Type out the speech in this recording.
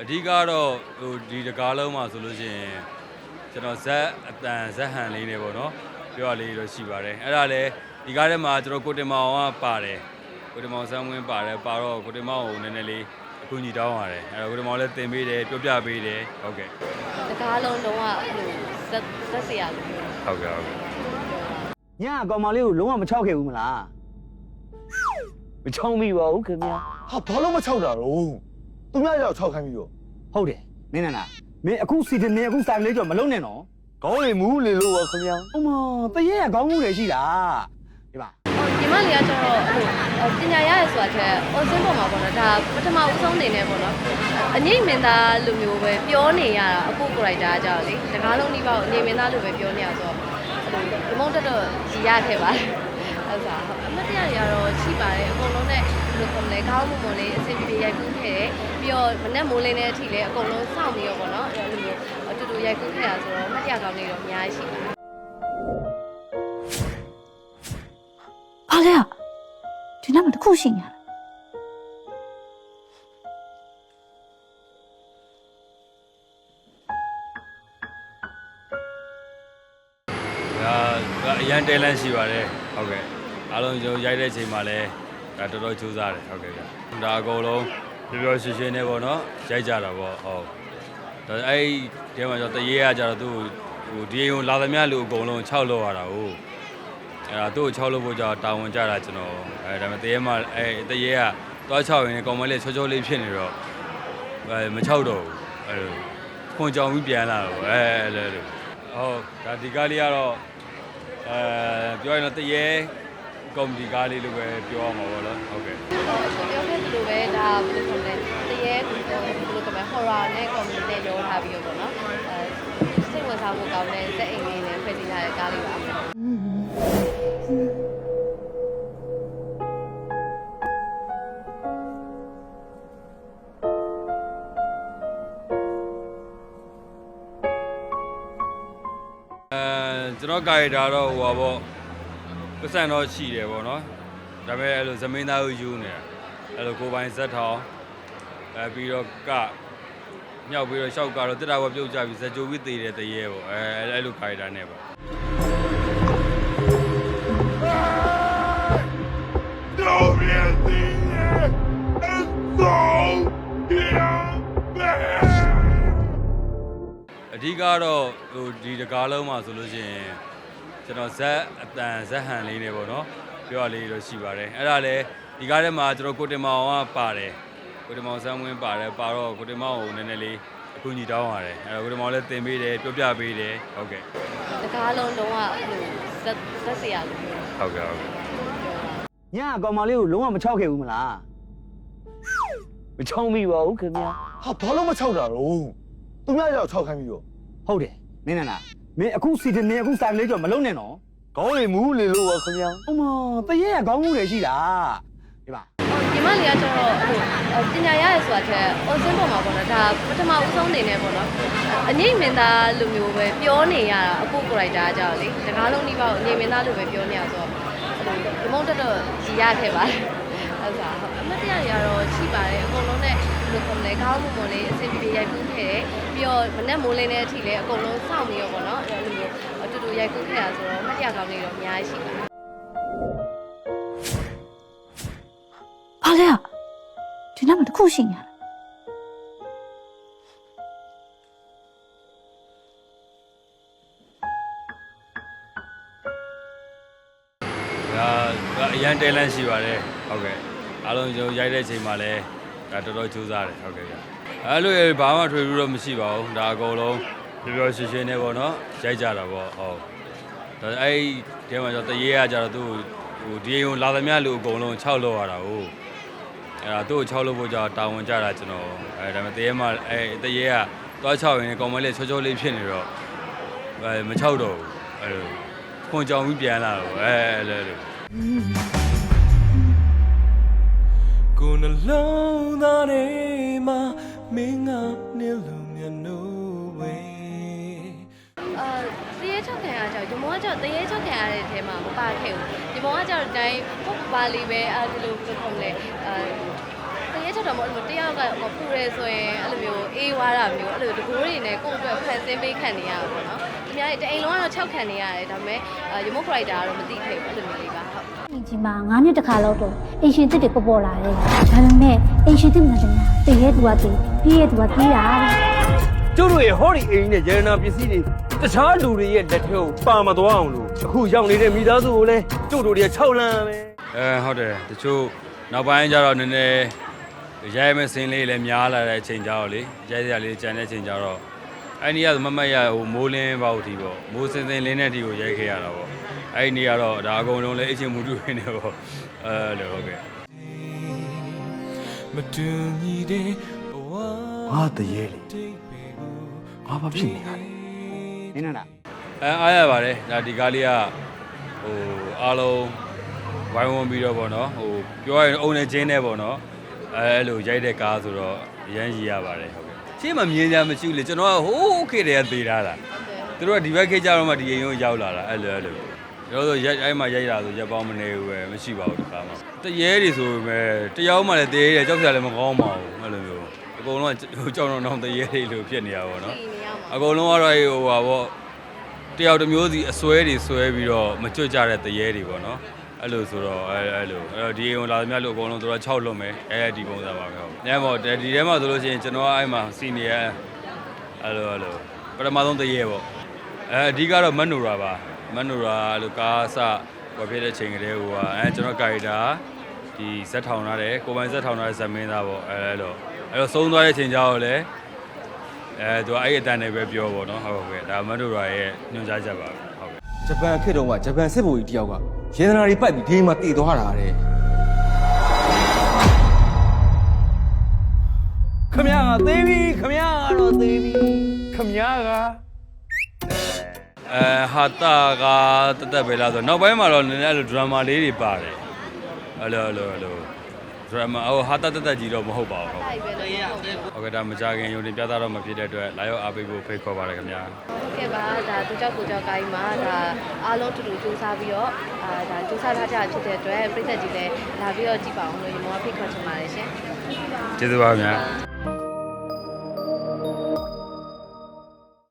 အဓိကတော့ဟိုဒီတကားလုံးမှာဆိုလို့ရှိရင်ကျွန်တော်ဇက်အတန်ဇက်ဟန်လေးနေပေါ့နော်ပြောရလေးတော့ရှိပါတယ်အဲ့ဒါလည်းဒီကားထဲမှာကျွန်တော်ကိုတင်မောင်ကပါတယ်ကိုတင်မောင်ဆန်းဝင်းပါတယ်ပါတော့ကိုတင်မောင်ကိုနည်းနည်းလေးအခုညီတောင်းရတယ်အဲ့တော့ကိုတင်မောင်လည်းတင်ပေးတယ်ပြောပြပေးတယ်ဟုတ်ကဲ့တကားလုံးလုံးဝအဲ့လိုဇက်ဇက်စရာလို့ပြောဟုတ်ကဲ့ဟုတ်ကဲ့ညအကောင်မလေးကိုလုံးဝမချောက်ခဲ့ဘူးမလားမချောင်းမိပါဘူးခင်ဗျာဟာဘာလို့မချောက်တာတော့ သူများကြောက်ချောက်ခိုင်းပြီးတော့ဟုတ်တယ်မင်းနန္ဒာမင်းအခုစီတနေအခုစာကလေးကြောင့်မလုံးနဲ့နော်ခေါင်းလေးမူးလေလို့ပါခင်ဗျာအမတရေကခေါင်းမှုတွေရှိတာဒီပါဟိုညီမလေးကကျတော့အဲ့လိုပညာရရဆိုတာတဲ့အော်စင်းပေါ်မှာပေါ့နော်ဒါပထမဦးဆုံးအနေနဲ့ပေါ့နော်အငိမ့်မင်းသားလိုမျိုးပဲပြောနေရတာအခုကိုရိုက်တာကကြောက်လေတကားလုံးဒီပေါ့အငိမ့်မင်းသားလိုပဲပြောနေရဆိုတော့အဲ့လိုဒီမုံတက်တော့ကြည်ရခဲ့ပါတယ်အဲ့ဒါဟုတ်အမတ်တရားတွေကတော့ရှိပါတယ်အကုန်လုံးနဲ့ဘယ် လိုခေါ်မလဲခေါင်းမုံမုံလေးအဆင်ပြေပြေရိုက်ကူးခဲ့တယ်ပြီးတော့မနဲ့မိုးလင်းတဲ့အထိလည်းအကုန်လုံးစောင့်ပြီးတော့ပေါ့နော်အဲ့လိုမျိုးအတူတူရိုက်ကူးခဲ့တာဆိုတော့အမတ်တရားကောင်းနေတော့အများကြီးရှိပါတယ်ဘာလဲอ่ะဒီနောက်မှာတစ်ခုရှိနေရတာဒါကအရန်တဲလန့်ရှိပါတယ်ဟုတ်ကဲ့အားလုံးကျွန်တော်ရိုက်တဲ့အချိန်မှာလည်း ဒါတော်တော်ကြိုးစားတယ်ဟုတ်ကဲ့ဗျဒါအကုန်လုံးပြောပြောရွှင်ရွှင်နဲ့ပေါ့နော်ရိုက်ကြတာပေါ့ဟုတ်ဒါအဲ့ဒီတဲမှာကျွန်တော်တရေကကြတော့သူ့ဟိုဒီအိမ်ကိုလာသမျှလူအကုန်လုံး6လောက်ရတာဟုတ်အဲ့ဒါသူ့ကို6လောက်ဖို့ကြာတာဝန်ကြတာကျွန်တော်အဲဒါပေမဲ့တရေမှာအဲတရေကသွား6ရင်ကောင်မလေးချောချောလေးဖြစ်နေတော့အဲမ6တော့ဘူးအဲခွန်ကြောင်ပြီးပြန်လာတော့အဲလဲလို့ဟုတ်ဒါဒီကားလေးကတော့အဲပြောရင်တော့တရေ ကော်မတီကားလေးလိုပဲပြောရမှာပေါ့နော်ဟုတ်ကဲ့ကျွန်တော်ပြောခဲ့သလိုပဲဒါဘယ်လိုဆိုလဲတရေဘယ်လိုကမ horror နဲ့ comedy နဲ့ရောထားပြီးတော့ပေါ့နော်အဲစိတ်ဝင်စားဖို့ကောင်းတဲ့စက်အိမ်လေးနဲ့ဖွဲ့စည်းထားတဲ့ကားလေးပါအဲကျွန်တော်ကာရီတာတော့ဟိုပါပေါ့ ပတ်စံတော့ရှိတယ်ပေါ့နော်ဒါပေမဲ့အဲ့လိုဇမင်းသားကိုယူနေတာအဲ့လိုကိုယ်ပိုင်ဇက်ထောင်အဲပြီးတော့ကမြောက်ပြီးတော့ရှောက်ကတော့တက်တာဘပြုတ်ကြပြီးဇက်ကြိုပြီးသေးတယ်တရေပေါ့အဲအဲ့လိုကာရီတာနဲ့ပေါ့တော့မြင်သေးရဲ့အသောရပဲအဓိကတော့ဟိုဒီတကားလုံးမှာဆိုလို့ရှိရင် ကျွန်တော်ဇက်အတန်ဇက်ဟန်လေးနေပေါ့နော်ပြောရလေးတော့ရှိပါတယ်အဲ့ဒါလည်းဒီကားထဲမှာကျွန်တော်ကိုတင်မောင်ကပါတယ်ကိုတင်မောင်ဆန်းဝင်းပါတယ်ပါတော့ကိုတင်မောင်ကိုနည်းနည်းလေးအခုညီတောင်းရတယ်အဲ့တော့ကိုတင်မောင်လည်းတင်ပေးတယ်ပြောပြပေးတယ်ဟုတ်ကဲ့တကားလုံးလုံးဝအဲ့လိုဇက်ဇက်စရာလို့ပြောဟုတ်ကဲ့ဟုတ်ကဲ့ညအကောင်မလေးကိုလုံးဝမချောက်ခဲ့ဘူးမလားမချောင်းမိပါဘူးခင်ဗျာဟာဘာလို့မချောက်တာတော့သူများကြောက်ချောက်ခိုင်းပြီးတော့ဟုတ်တယ်မင်းနန္ဒာ မင်းအခုစီတနေအခုစာကလေးကြောင့်မလုံးနဲ့နော်ခေါင်းလေးမူးလေလို့ပါခင်ဗျာအမတရေကခေါင်းမှုတွေရှိတာဒီပါညီမလေးကကျတော့အဲ့လိုပညာရရဆိုတာတဲ့အော်စင်းပေါ်မှာပေါ့နော်ဒါပထမဦးဆုံးအနေနဲ့ပေါ့နော်အငိမ့်မင်းသားလိုမျိုးပဲပြောနေရတာအခုကိုရိုက်တာကကြောက်လေတကားလုံးဒီပေါ့အငိမ့်မင်းသားလိုပဲပြောနေရဆိုတော့အဲ့လိုဒီမုံတက်တော့ကြည်ရခဲ့ပါတယ် ဟုတ်ကဲ့ဟုတ်အမတ်တရားတွေကတော့ရှိပါတယ်အကုန်လုံးနဲ့ဘယ်လိုခေါ်မလဲခေါင်းမုံမုံလေးအဆင်ပြေပြေရိုက်ကူးခဲ့တယ်ပြီးတော့မနဲ့မိုးလင်းတဲ့အထိလည်းအကုန်လုံးစောင့်ပြီးတော့ပေါ့နော်အဲ့လိုမျိုးအတူတူရိုက်ကူးခဲ့တာဆိုတော့အမတ်တရားကောင်းနေတော့အများကြီးရှိပါတယ်ဘာလဲอ่ะဒီနောက်မှာတစ်ခုရှိနေရတာဒါကအရန်တဲလန့်ရှိပါတယ်ဟုတ်ကဲ့ အားလုံးကျွန်တော်ရိုက်တဲ့အချိန်မှာလည်းဒါတော်တော်ကြိုးစားတယ်ဟုတ်ကဲ့ဗျအဲ့လိုဘာမှထွေထူးတော့မရှိပါဘူးဒါအကုန်လုံးပြောပြောရွှင်ရွှင်နဲ့ပေါ့နော်ရိုက်ကြတာပေါ့ဟုတ်ဒါအဲ့ဒီတဲမှာကျွန်တော်တရေကကြတော့သူ့ဟိုဒီအိမ်ကိုလာသမျှလူအကုန်လုံး6လောက်ရတာဟုတ်အဲ့ဒါသူ့ကို6လောက်ဖို့ကြာတာဝန်ကြတာကျွန်တော်အဲဒါပေမဲ့တရေမှာအဲတရေကသွား6ရင်ကောင်မလေးချောချောလေးဖြစ်နေတော့အဲမ6တော့ဘူးအဲလိုခွန်ကြောင်ပြီးပြန်လာတော့အဲလဲလို့ ကိုယ်နှလုံးသားထဲမှာမင်းကနေလို့မျက်နှာဝေအာတရေချောက်ခံရကြတော့ဒီမောကကျတော့တရေချောက်ခံရတဲ့အထဲမှာမပါခဲ့ဘူးဒီမောကကျတော့တိုင်းပုတ်ပါလေးပဲအာဒီလိုဘယ်လိုခေါ်မလဲအာတရေချောက်တော့မဟုတ်လို့တယောက်ကဟိုပူရဲဆိုရင်အဲ့လိုမျိုးသွားတာမျိုးအဲ့လိုတကူတွေနဲ့ကိုယ့်အတွက်ဖန်ဆင်းပေးခံနေရတာပေါ့နော်သူများတွေတအိမ်လုံးကတော့6ခံနေရတယ်ဒါပေမဲ့ရမို့ character ကတော့မသိခဲ့ဘူးအဲ့လိုမျိုးလေးပါဟုတ် အင်ဂျင်မှာ9နှစ်တခါလောက်တော့အင်ရှင်တစ်တွေပေါ်ပေါ်လာတယ်ဒါပေမဲ့အင်ရှင်တစ်မှန်တယ်တည်ရဲ့သူကတည်ပြီးရဲ့သူကပြီးတာတဲ့ကျုပ်တို့ရဲ့ဟောဒီအိမ်နဲ့ရတနာပစ္စည်းတွေတခြားလူတွေရဲ့လက်ထဲကိုပါမသွားအောင်လို့အခုရောက်နေတဲ့မိသားစုကိုလည်းကျုပ်တို့တွေက6လမ်းပဲအဲဟုတ်တယ်တချို့နောက်ပိုင်းကျတော့နည်းနည်းရိုက်မဲ့စင်းလေးလည်းများလာတဲ့အချိန်ကျတော့လေရိုက်စရာလေးကြံတဲ့အချိန်ကျတော့ အဲ့ဒီကမမတ်ရဟိုမိုးလင်းပေါ့ဒီပေါ့မိုးစင်းစင်းလင်းတဲ့ဒီကိုရိုက်ခဲ့ရတာပေါ့အဲ့ဒီနေ့ကတော့ဒါအကုန်လုံးလည်းအချင်းမူတူရင်းနေပေါ့အဲလိုဟုတ်ကဲ့မတူညီတဲ့ဘဝငါတရေလေတိတ်ပေကိုငါဘာဖြစ်နေရလဲနင်းနာအဲအားရပါတယ်ဒါဒီကားလေးကဟိုအားလုံးဝိုင်းဝန်းပြီးတော့ပေါ့နော်ဟိုပြောရရင်အုံနဲ့ချင်းနဲ့ပေါ့နော်အဲအဲ့လိုရိုက်တဲ့ကားဆိုတော့အရန်ရည်ရပါတယ်ဟုတ်ကဲ့ ရှင်းမမြင်ကြမရှိဘူးလေကျွန်တော်ကဟိုးခေတည်းကသေးတာလားသူတို့ကဒီဘက်ခေတ်ကြတော့မှဒီအိမ်ကိုရောက်လာတာအဲ့လိုအဲ့လိုကျွန်တော်တို့ရိုက်အဲ့မှာရိုက်တာဆိုရက်ပေါင်းမနေဘူးပဲမရှိပါဘူးဒီကားမှာတရေတွေဆိုပေမဲ့တယောက်မှလည်းတရေတွေကြောက်စရာလည်းမကောင်းပါဘူးအဲ့လိုမျိုးအကုန်လုံးကကြောက်တော့တော့တရေတွေလိုဖြစ်နေရပါတော့ဒီနေရာမှာအကုန်လုံးကတော့ဟိုဟာပေါ့တယောက်တစ်မျိုးစီအစွဲတွေဆွဲပြီးတော့မကြွကြတဲ့တရေတွေပေါ့နော် အဲ့လိုဆိုတော့အဲ့အဲ့လိုအဲ့တော့ဒီအိမ်ကိုလာသမျှလို့အကုန်လုံးတို့တော့6လွတ်မယ်အဲ့ဒီပုံစံပါပဲဟုတ်။ညမောဒီထဲမှာဆိုလို့ရှိရင်ကျွန်တော်ကအဲ့မှာစီနီယာအဲ့လိုအဲ့လိုပထမဆုံးတရေပေါ့အဲအဓိကတော့မန်နိုရာပါမန်နိုရာအဲ့လိုကားစပေါ်ပြတဲ့ချိန်ကလေးဟိုဟာအဲကျွန်တော်ကာရီတာဒီဇက်ထောင်ထားတယ်ကိုပိုင်ဇက်ထောင်ထားတဲ့ဇက်မင်းသားပေါ့အဲ့အဲ့လိုအဲ့တော့ဆုံးသွားတဲ့ချိန်ကျတော့လည်းအဲသူကအဲ့ဒီအတန်နဲ့ပဲပြောပေါ့နော်ဟုတ်ကဲ့ဒါမန်ဒိုရာရဲ့ညွှန်ကြားချက်ပါပဲဟုတ်ကဲ့ ဂျပန်ခေတ်တုန်းကဂျပန်စစ်ဗိုလ်ကြီးတယောက်ကရေဒနာတွေပိုက်ပြီးဒီမှာတည်သွားတာတဲ့ခမရကသေးပြီခမရကတော့သေးပြီခမရကအဲဟာတာကတသက်ပဲလားဆိုနောက်ပိုင်းမှာတော့နည်းနည်းအဲ့လိုဒရမာလေးတွေပါတယ်အဲ့လိုအဲ့လိုအဲ့လို ဒရမာဟိုဟာတာတသက်ကြီးတော့မဟုတ်ပါဘူးအဲ့ပဲလို့ဟုတ်ကဲ့ဟုတ်ကဲ့ဒါမကြခင်ရုံတင်ပြသတော့မဖြစ်တဲ့အတွက်လာရောက်အားပေးဖို့ဖိတ်ခေါ်ပါတယ်ခင်ဗျာကဲ့ပါဒါသူကြောက်ကိုကြောက်ကိုင်းမှာဒါအားလုံးတူတူစူးစမ်းပြီးတော့အာဒါစူးစမ်းထားကြဖြစ်တဲ့အတွက်ပြည်သက်ကြီးလည်းလာပြီးတော့ကြည့်ပါအောင်လို့ညီမဖိတ်ခေါ်ချင်ပါတယ်ရှင်ကျေးဇူးပါခင်ဗျာ။